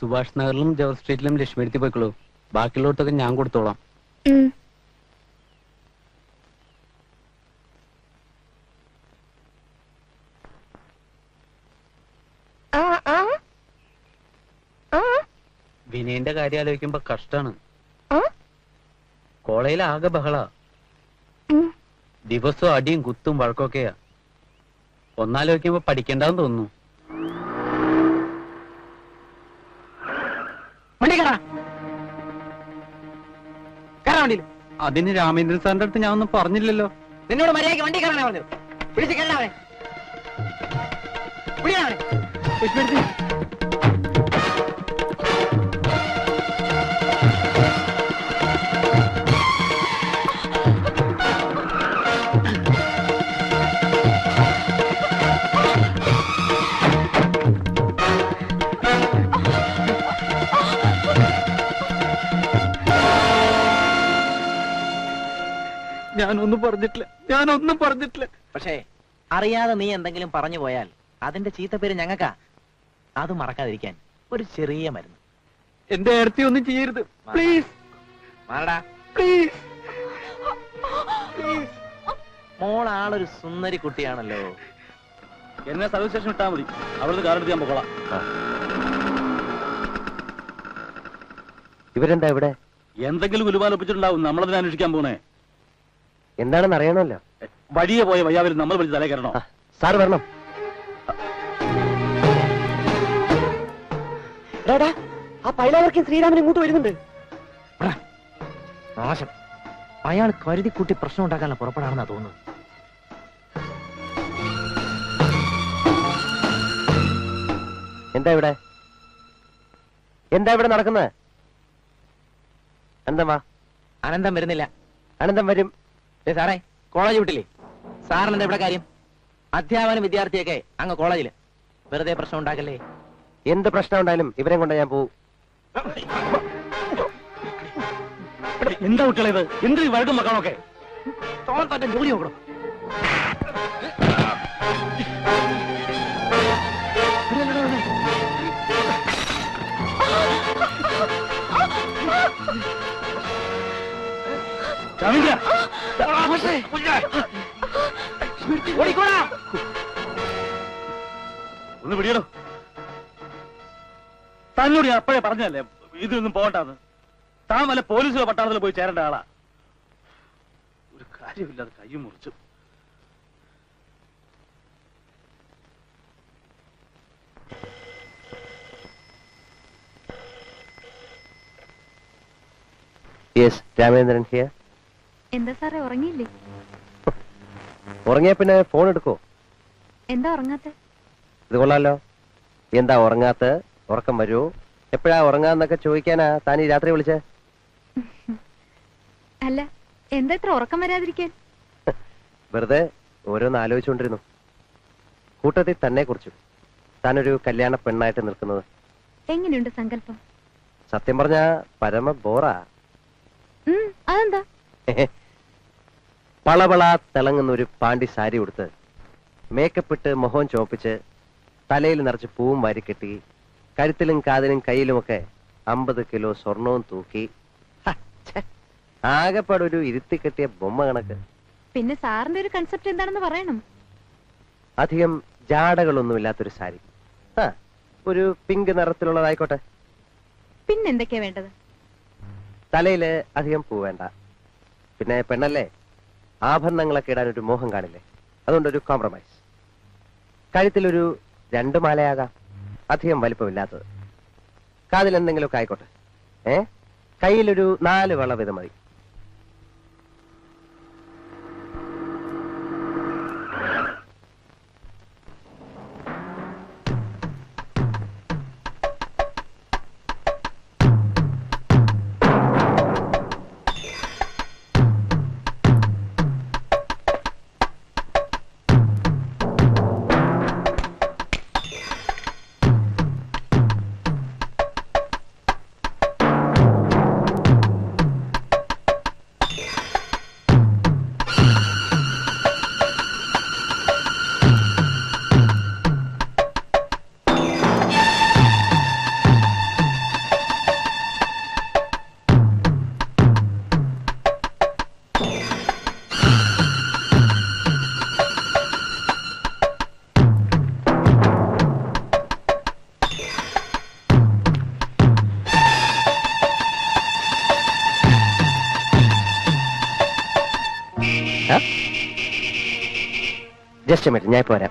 സുഭാഷ് നഗറിലും ജവഹർ സ്ട്രീറ്റിലും ലക്ഷ്മിയെടുത്തി പോയിക്കോളൂ. ബാക്കിയുള്ളവർക്കൊക്കെ ഞാൻ കൊടുത്തോളാം. ആ ആ. ആ. വിനയന്റെ കാര്യം ആലോചിക്കുമ്പോ കഷ്ടാണ്. കോളേജിൽ ആകെ ബഹള. ദിവസവും അടിയും കുത്തും വഴക്കൊക്കെയാ. ഒന്നാലോചിക്കുമ്പോ പഠിക്കണ്ടെന്ന് തോന്നുന്നു. വണ്ടി കയറാ. കയറാ വണ്ടിയിൽ. അതിന് രാമേന്ദ്രൻ സാറിന്റെ അടുത്ത് ഞാൻ ഒന്നും പറഞ്ഞില്ലല്ലോ. നിന്നോട് മര്യാദയ്ക്ക് വണ്ടി കയറാനാ പറഞ്ഞു വിളിച്ച് കേട്ടാ പിടിയാവേ ഞാനൊന്നും പറഞ്ഞിട്ടില്ല. ഞാനൊന്നും പറഞ്ഞിട്ടില്ല. പക്ഷേ അറിയാതെ നീ എന്തെങ്കിലും പറഞ്ഞു പോയാൽ അതിന്റെ ചീത്തപ്പേര് ഞങ്ങൾക്കാ. അത് മറക്കാതിരിക്കാൻ ഒരു ചെറിയ മരുന്ന്. എന്റെ അടുത്ത് ഒന്നും ചെയ്യരുത്. പ്ലീസ്. മാറടാ പ്ലീസ്. മോളാളൊരു സുന്ദരി കുട്ടിയാണല്ലോ. എന്നെ സർവീസ് സ്റ്റേഷൻ ഇട്ടാ മതി. അവിടുന്ന് കാർ എടുത്ത് ഞാൻ പോകോളാം ഇവരെന്താ ഇവിടെ? എന്തെങ്കിലും ഗുരുപാലൊപ്പിച്ചിട്ടുണ്ടാവും നമ്മളതിനെ അന്വേഷിക്കാൻ പോണേ. എന്താണെന്ന് അറിയണമല്ലോ. വഴിയെ പോയ വയ്യാവിൽ നമ്മൾ വിളിച്ച് തലേ കയറണോ? സാർ വരണം. ആ പൈലാവർക്കും ശ്രീരാമൻ ഇങ്ങോട്ട് വരുന്നുണ്ട്. നാശം അയാൾ കരുതി കൂട്ടി പ്രശ്നം ഉണ്ടാക്കാനുള്ള പുറപ്പെടാണെന്നാ തോന്നുന്നു എന്താ ഇവിടെ? എന്താ ഇവിടെ നടക്കുന്നത്? എന്താ വാ. അനന്തം വരുന്നില്ല. അനന്തം വരും. സാറേ കോളേജ് വിട്ടില്ലേ? സാറിന് എന്താ ഇവിടെ കാര്യം? അധ്യാപന വിദ്യാർത്ഥിയൊക്കെ അങ്ങ് കോളേജിൽ വെറുതെ പ്രശ്നം ഉണ്ടാക്കല്ലേ? എന്ത് പ്രശ്നം ഉണ്ടായാലും ഇവരെ കൊണ്ട് ഞാൻ പോവും. എന്താ കുട്ടികളെ ഇത്? എന്ത് വഴക്കും മക്കളൊക്കെ? തോൻ തന്നെ ജോലി നോക്കണം? ഒന്ന് പിടിയടോ. തന്നോട് ഞാൻ അപ്പോഴേ പറഞ്ഞല്ലേ ഇതിനൊന്നും പോകണ്ടെന്ന്. താൻ വല്ല പോലീസിലോ പട്ടാളത്തിലോ പോയി ചേരേണ്ട ആളാ. ഒരു കാര്യമില്ലാതെ കൈ മുറിച്ചു. യെസ് രാമേന്ദ്രൻ ഹിയർ എന്താ സാറേ ഉറങ്ങിയില്ലേ? ഉറങ്ങിയ പിന്നെ ഫോൺ എടുക്കോ? എന്താ ഉറങ്ങാത്ത? ഇത് കൊള്ളാലോ. എന്താ ഉറങ്ങാത്ത? ഉറക്കം വരുമോ എപ്പോഴാ ഉറങ്ങാന്നൊക്കെ ചോദിക്കാനാ താൻ ഈ രാത്രി വിളിച്ചേ? അല്ല എന്താ ഇത്ര ഉറക്കം വരാതിരിക്കാൻ? വെറുതെ ഓരോന്ന് ആലോചിച്ചുകൊണ്ടിരുന്നു. കൂട്ടത്തിൽ തന്നെ കുറിച്ചു. താനൊരു കല്യാണ പെണ്ണായിട്ട് നിൽക്കുന്നത്. എങ്ങനെയുണ്ട് സങ്കല്പം? സത്യം പറഞ്ഞ പരമ ബോറാ. അതെന്താ? പളപള തിളങ്ങുന്ന ഒരു പാണ്ടി സാരി ഉടുത്ത് മേക്കപ്പ് ഇട്ട് മുഖം ചോപ്പിച്ച് തലയിൽ നിറച്ച് പൂവും വാരിക്കെട്ടി കഴുത്തിലും കാതിലും കയ്യിലുമൊക്കെ അമ്പത് കിലോ സ്വർണവും തൂക്കി. ആകെപ്പാട് ഒരു ഇരുത്തി കെട്ടിയ ബൊമ്മ കണക്ക്. പിന്നെ സാറിന്റെ ഒരു കൺസെപ്റ്റ് എന്താണെന്ന് പറയണം? അധികം ജാടകളൊന്നുമില്ലാത്തൊരു സാരി. ഒരു പിങ്ക് നിറത്തിലുള്ളതായിക്കോട്ടെ. പിന്നെന്തൊക്കെയാ വേണ്ടത്? തലയിൽ അധികം പൂ വേണ്ട. പിന്നെ പെണ്ണല്ലേ? ആഭരണങ്ങളൊക്കെ ഇടാൻ ഒരു മോഹം കാണില്ലേ? അതുകൊണ്ട് ഒരു കോംപ്രമൈസ് കഴുത്തിലൊരു രണ്ട് മാലയാകാം. അധികം വലിപ്പമില്ലാത്തത്. കാതിൽ എന്തെങ്കിലുമൊക്കെ ആയിക്കോട്ടെ. ഏ? കയ്യിലൊരു നാല് വള വീതം മതി. ജസ്റ്റ് മിനിറ്റ് ഞാൻ വരാം.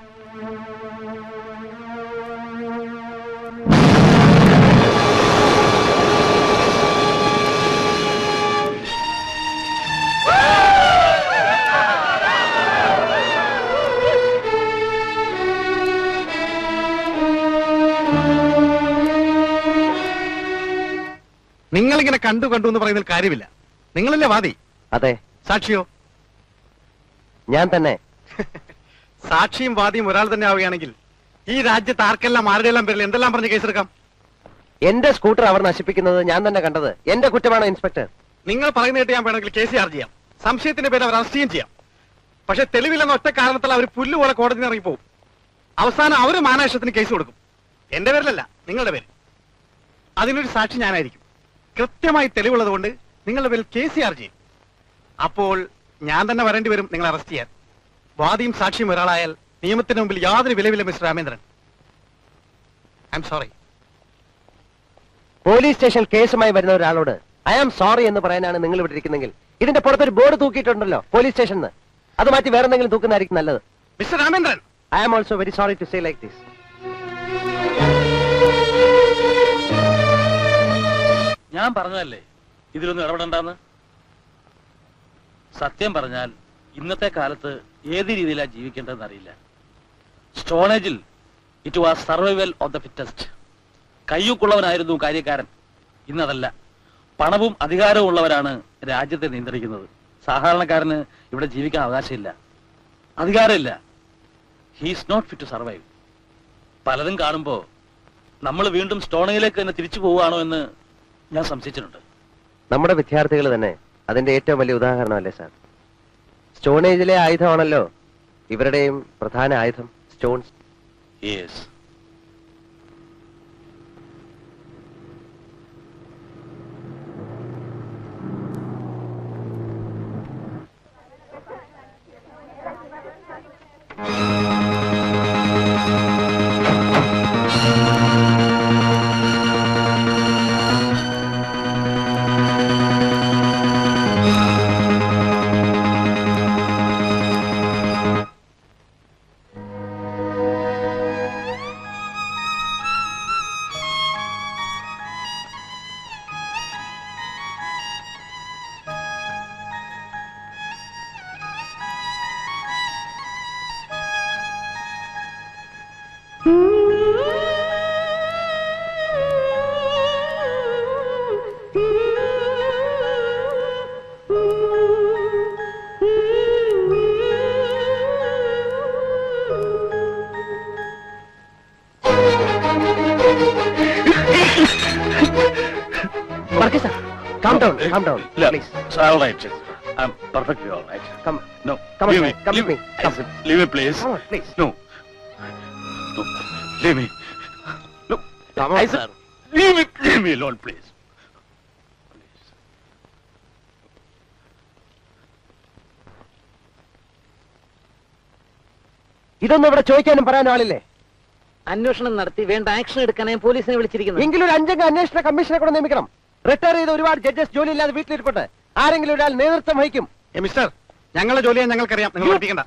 നിങ്ങളിങ്ങനെ കണ്ടു കണ്ടു എന്ന് പറയുന്നതിൽ കാര്യമില്ല. നിങ്ങളല്ലേ വാദി? അതെ. സാക്ഷിയോ? ഞാൻ തന്നെ. സാക്ഷിയും വാദിയും ഒരാൾ തന്നെ ആവുകയാണെങ്കിൽ ഈ രാജ്യത്ത് ആർക്കെല്ലാം ആരുടെയെല്ലാം പേരിൽ എന്തെല്ലാം പറഞ്ഞ് കേസെടുക്കാം? എന്റെ സ്കൂട്ടർ അവർ നശിപ്പിക്കുന്നത് ഞാൻ തന്നെ കണ്ടത്. എന്റെ കുറ്റമാണ് ഇൻസ്പെക്ടർ? നിങ്ങൾ പറയുന്ന കേട്ട് ഞാൻ വേണമെങ്കിൽ കേസ് ചാർജ് ചെയ്യാം. സംശയത്തിന്റെ പേര് അവർ അറസ്റ്റ് ചെയ്യാം പക്ഷെ തെളിവില്ലെന്ന ഒറ്റ കാരണത്താൽ അവർ പുല്ല് പോലെ കോടതി ഇറങ്ങിപ്പോകും അവസാനം അവർ മാനാശത്തിന് കേസ് കൊടുക്കും. എന്റെ പേരിലല്ല നിങ്ങളുടെ പേര്. അതിനൊരു സാക്ഷി ഞാനായിരിക്കും. കൃത്യമായി തെളിവുള്ളത് കൊണ്ട് നിങ്ങളുടെ പേരിൽ കേസ് ചാർജ് ചെയ്യും. അപ്പോൾ ഞാൻ തന്നെ വരേണ്ടി വരും നിങ്ങൾ അറസ്റ്റ് ചെയ്യാൻ. വാദിയും സാക്ഷിയും ഒരാളായാൽ നിയമത്തിന് മുമ്പിൽ യാതൊരു വിലവില്ല mister Ramendran. I'm sorry police station കേസുമായി വരുന്ന ഒരാളോട് ഐ ആം സോറി എന്ന് പറയാനാണ് നിങ്ങൾ ഇവിടെ ഇരിക്കുന്നെങ്കിൽ ഇതിന്റെ പുറത്തൊരു ബോർഡ് തൂക്കിയിട്ടുണ്ടല്ലോ പോലീസ് സ്റ്റേഷനിൽ അത് മാറ്റി വേറെ എന്തെങ്കിലും തൂക്കുന്നതായിരിക്കും നല്ലത്. Mister Ramendran! I am also very sorry to say like this ഞാൻ പറഞ്ഞതല്ലേ? ഇതിലൊന്നും ഇടപെടണ്ടെന്ന്? സത്യം പറഞ്ഞാൽ ഇന്നത്തെ കാലത്ത് ഏത് രീതിയിലാണ് ജീവിക്കേണ്ടതെന്ന് അറിയില്ല. സ്റ്റോണേജിൽ it was survival of the fittest കയ്യൂക്കുള്ളവനായിരുന്നു കാര്യക്കാരൻ. ഇന്നതല്ല. പണവും അധികാരവും ഉള്ളവരാണ് രാജ്യത്തെ നിയന്ത്രിക്കുന്നത്. സാധാരണക്കാരന് ഇവിടെ ജീവിക്കാൻ അവകാശമില്ല. അധികാരമില്ല. He's not fit to survive പലതും കാണുമ്പോൾ നമ്മൾ വീണ്ടും സ്റ്റോണയിലേക്ക് തന്നെ തിരിച്ചു പോവുകയാണോ എന്ന് ഞാൻ സംശയിച്ചിട്ടുണ്ട്. നമ്മുടെ വിദ്യാർത്ഥികൾ തന്നെ അതിന്റെ ഏറ്റവും വലിയ ഉദാഹരണമല്ലേ സാർ? സ്റ്റോൺ ഏജിലെ ആയുധമാണല്ലോ ഇവരുടെയും പ്രധാന ആയുധം stones. Calm down, calm down, please. all right. I'm perfectly all right. Come, No, Come leave sir. me. Come leave with me. Come. said, leave me, please. come on, please. No. No. Leave me. No. Come on, I said, sir. leave me. Leave me alone, please. Please. ഇതൊന്നും ഇവിടെ ചോദിക്കാനും പറയാനും ആളില്ലേ അന്വേഷണം നടത്തി വേണ്ട action എടുക്കാനേ പോലീസിനെ വിളിച്ചിരിക്കുന്നത് എങ്കിലും ഒരു അഞ്ചംഗ അന്വേഷണ കമ്മീഷനെ കൂടെ നിയമിക്കണം റിട്ടയർ ചെയ്ത ഒരുപാട് ജഡ്ജസ് ജോലി ഇല്ലാതെ വീട്ടിലിരിപ്പുണ്ട്. ആരെങ്കിലും ഒരാൾ നേതൃത്വം വഹിക്കും. മിസ്റ്റർ ഞങ്ങളുടെ ജോലിയെ ഞങ്ങൾക്കറിയാം. നിങ്ങൾ പഠിപ്പിക്കണ്ട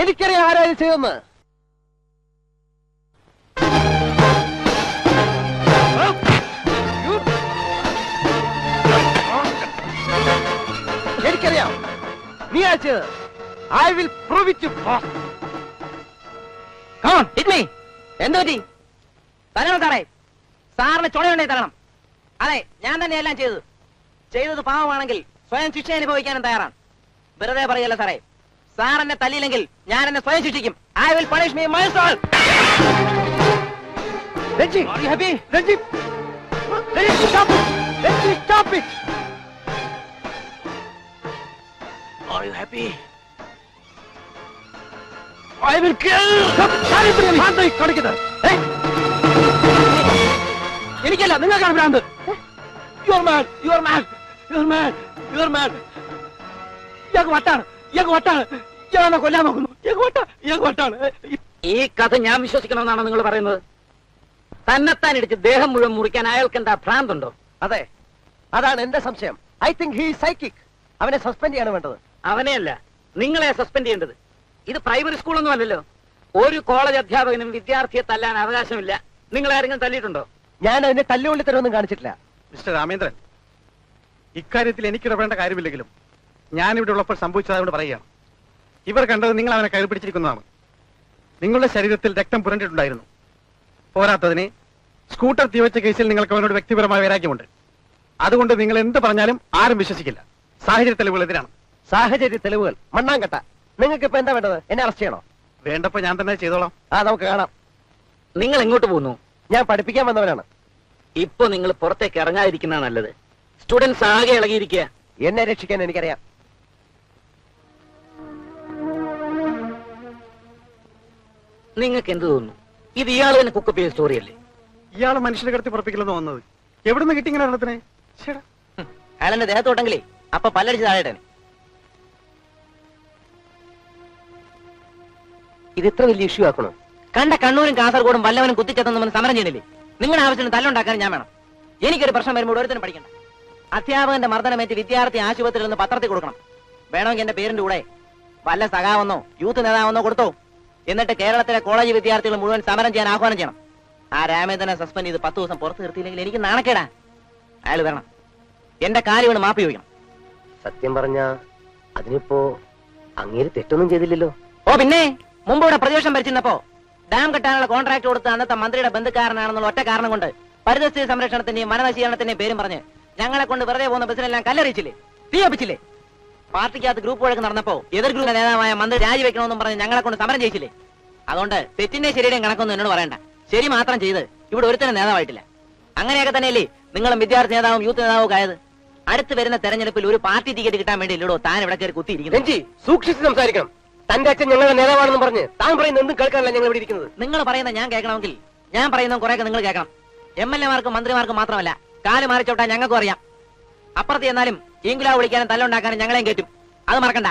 എനിക്കറിയാം ആരായാലും ചെയ്തെന്ന് എനിക്കറിയാം. നീ അയച്ചത് ഐ വിൽ പ്രൂവ് ഇറ്റ് എന്തു പറ്റി? തരണം സാറേ. സാറിന് ചുണയുണ്ടേ തരണം അതെ ഞാൻ തന്നെ എല്ലാം ചെയ്തത് ചെയ്തത് പാവമാണെങ്കിൽ സ്വയം ശിക്ഷ അനുഭവിക്കാനും തയ്യാറാണ് വെറുതെ പറയല്ല സാറേ സാർ എന്നെ തല്ലിയില്ലെങ്കിൽ ഞാൻ എന്നെ സ്വയം ശിക്ഷിക്കും I will punish me my soul are you happy? Reggie, Reggie, stop it! Stop it! Are you happy? Stop! Stop! Stop! കാണിക്കുന്നത് എനിക്കല്ല നിങ്ങൾക്കാണ് ഭ്രാന്ത്. Your man your man your man your man ഇയാൾക്ക് വട്ടാണ് ഇയാൾക്ക് വട്ടാണ്. ഇയാളെ കൊല്ലാൻ നോക്കുന്നു. ഇയാൾക്ക് വട്ട ഇയാൾക്ക് വട്ടാണ്. ഈ കഥ ഞാൻ വിശ്വസിക്കണമെന്നാണോ നിങ്ങൾ പറയുന്നത്? തന്നെത്താൻ ഇടിച്ച് ദേഹം മുഴുവൻ മുറിക്കാൻ അയാൾക്ക് എന്താ ഭ്രാന്തുണ്ടോ? അതെ. അതാണ് എന്റെ സംശയം. ഐ തിങ്ക് ഹീ സൈക്കിക് അവനെ സസ്പെൻഡ് ചെയ്യാണ് വേണ്ടത്. അവനെയല്ല നിങ്ങളെ സസ്പെൻഡ് ചെയ്യേണ്ടത്. ഇത് പ്രൈമറി സ്കൂളൊന്നും അല്ലല്ലോ. ഒരു കോളേജ് അധ്യാപകനും വിദ്യാർത്ഥിയെ തല്ലാൻ അവകാശമില്ല. നിങ്ങൾ ആരെങ്കിലും തല്ലിയിട്ടുണ്ടോ? ഞാൻ അതിന്റെ തല്ലുകൊള്ളിത്തരമൊന്നും കാണിച്ചിട്ടില്ല. മിസ്റ്റർ രാമേന്ദ്രൻ ഇക്കാര്യത്തിൽ എനിക്ക് ഇടപെടേണ്ട കാര്യമില്ലെങ്കിലും ഞാൻ ഇവിടെ ഉള്ളപ്പോൾ സംഭവിച്ചതായോട് പറയുകയാണ്. ഇവർ കണ്ടത് നിങ്ങൾ അവനെ കയറി പിടിച്ചിരിക്കുന്നതാണ്. നിങ്ങളുടെ ശരീരത്തിൽ രക്തം പുരണ്ടിട്ടുണ്ടായിരുന്നു. പോരാത്തതിന് സ്കൂട്ടർ തീവച്ച കേസിൽ നിങ്ങൾക്ക് അവനോട് വ്യക്തിപരമായ വൈരാഗ്യമുണ്ട്. അതുകൊണ്ട് നിങ്ങൾ എന്ത് പറഞ്ഞാലും ആരും വിശ്വസിക്കില്ല. സാഹചര്യ തെളിവുകൾ എതിരാണ് സാഹചര്യ തെളിവുകൾ. മണ്ണാങ്കട്ട. നിങ്ങൾക്ക് ഇപ്പൊ എന്താ വേണ്ടത്? എന്നെ അറസ്റ്റ് ചെയ്യണോ? വേണ്ടപ്പോ ഞാൻ തന്നെ ചെയ്തോളാം. ആ നമുക്ക് കാണാം. നിങ്ങൾ എങ്ങോട്ട് പോകുന്നു ഞാൻ പഠിപ്പിക്കാൻ വന്നവനാണ്. ഇപ്പൊ നിങ്ങൾ പുറത്തേക്ക് ഇറങ്ങാതിരിക്കുന്ന നല്ലത്. സ്റ്റുഡൻസ് ആകെ ഇളകിയിരിക്കുക എന്നെ രക്ഷിക്കാൻ എനിക്കറിയാം. നിങ്ങൾക്ക് എന്ത് തോന്നുന്നു? ഇത് ഇയാൾ തന്നെ കുക്കപ്പ് ചെയ്ത സ്റ്റോറി അല്ലേ? ഇയാൾ മനുഷ്യരെ കടത്തി പുറപ്പിക്കില്ലെന്ന് വന്നത്. എവിടുന്ന് കിട്ടി ഇങ്ങനെ ഒരെണ്ണത്തിനെ. അയാളെന്റെ ദേഹത്തോട്ടെങ്കിലേ അപ്പൊ പല്ലടിച്ച് താഴെ ഇത് ഇത്ര വലിയ ഇഷ്യൂ ആക്കണോ? കണ്ട കണ്ണൂരും കാസർഗോഡും വല്ലവനും കുത്തിച്ചെത്തുന്ന സമരം ചെയ്യണില്ലേ? നിങ്ങളുടെ ആവശ്യത്തിന് തല്ലുണ്ടാക്കാൻ ഞാൻ വേണം. എനിക്കൊരു പ്രശ്നം വരുമ്പോൾ ഓരോരുത്തരും പഠിക്കണ്ട. അധ്യാപകന്റെ മർദ്ദനമേറ്റ് വിദ്യാർത്ഥി ആശുപത്രിയിൽ നിന്ന് പത്രത്തിൽ കൊടുക്കണം. വേണമെങ്കിൽ എന്റെ പേരിന്റെ കൂടെ വല്ല സഖാവെന്നോ യൂത്ത് നേതാവെന്നോ കൊടുത്തോ. എന്നിട്ട് കേരളത്തിലെ കോളേജ് വിദ്യാർത്ഥികൾ മുഴുവൻ സമരം ചെയ്യാൻ ആഹ്വാനം ചെയ്യണം. ആ രാമേന്ദ്രനെ സസ്പെൻഡ് ചെയ്ത് പത്ത് ദിവസം പുറത്തു നിർത്തിയില്ലെങ്കിൽ എനിക്ക് നാണക്കേടാ. അയാൾ വരണം. എന്റെ കാര്യം വീണ് മാപ്പി ചോദിക്കണം. സത്യം പറഞ്ഞ അതിനിപ്പോ അങ്ങേര് തെറ്റൊന്നും ചെയ്തില്ലല്ലോ. ഓ പിന്നെ? മുമ്പ് ഇവിടെ പ്രതിപക്ഷം ഭരിച്ചിരുന്നപ്പോ ഡാം കെട്ടാനുള്ള കോൺട്രാക്ട് കൊടുത്ത അന്നത്തെ മന്ത്രിയുടെ ബന്ധുക്കാരനാണെന്നുള്ള ഒറ്റ കാരണം കൊണ്ട് പരിസ്ഥിതി സംരക്ഷണത്തിന്റെയും വനനശീകരണത്തിന്റെയും പേരും പറഞ്ഞ് ഞങ്ങളെ കൊണ്ട് വെറുതെ പോകുന്ന ബസ്സിനെല്ലാം കല്ലെറിയിച്ചില്ലേ? തീയപ്പിച്ചില്ലേ? പാർട്ടിക്കകത്ത് ഗ്രൂപ്പ് വഴക്ക് നടന്നപ്പോ എതിർ ഗ്രൂപ്പ് നേതാവായ മന്ത്രി രാജിവെക്കണമെന്നും പറഞ്ഞ് ഞങ്ങളെ കൊണ്ട് സമരം ചെയ്യിച്ചില്ലേ? അതുകൊണ്ട് തെറ്റിന്റെ ശരിയുടെയും കണക്കൊന്നും എന്നോട് പറയണ്ട. ശരി മാത്രം ചെയ്ത് ഇവിടെ ഒരുത്തരം നേതാവായിട്ടില്ല. അങ്ങനെയൊക്കെ തന്നെയല്ലേ നിങ്ങളും വിദ്യാർത്ഥി നേതാവും യൂത്ത് നേതാവും ഒക്കെ ആയത്? അടുത്ത് വരുന്ന തെരഞ്ഞെടുപ്പിൽ ഒരു പാർട്ടി ടിക്കറ്റ് കിട്ടാൻ വേണ്ടി ഇല്ലടോ താൻ ഇവിടെ കയറി കുത്തിയിരിക്കുന്നു സംസാരിക്കണം. തന്റെ അച്ഛൻ ഞങ്ങളുടെ നേതാവാണെന്ന് പറഞ്ഞ് താൻ പറയുന്ന എന്തും കേൾക്കാനല്ല ഞങ്ങൾ ഇവിടെ ഇരിക്കുന്നത്. നിങ്ങൾ പറയുന്ന ഞാൻ കേൾക്കണമെങ്കിൽ ഞാൻ പറയുന്ന കുറെയൊക്കെ നിങ്ങൾ കേൾക്കണം. എം എൽ എമാർക്കും മന്ത്രിമാർക്കും മാത്രമല്ല കാൽ മാറിച്ചോട്ടാൻ ഞങ്ങൾക്കും അറിയാം. അപ്പുറത്ത് ചെന്നാലും ഈങ്കുലാവ് വിളിക്കാനും തല്ലുണ്ടാക്കാനും ഞങ്ങളെയും കയറ്റും അത് മറക്കണ്ട.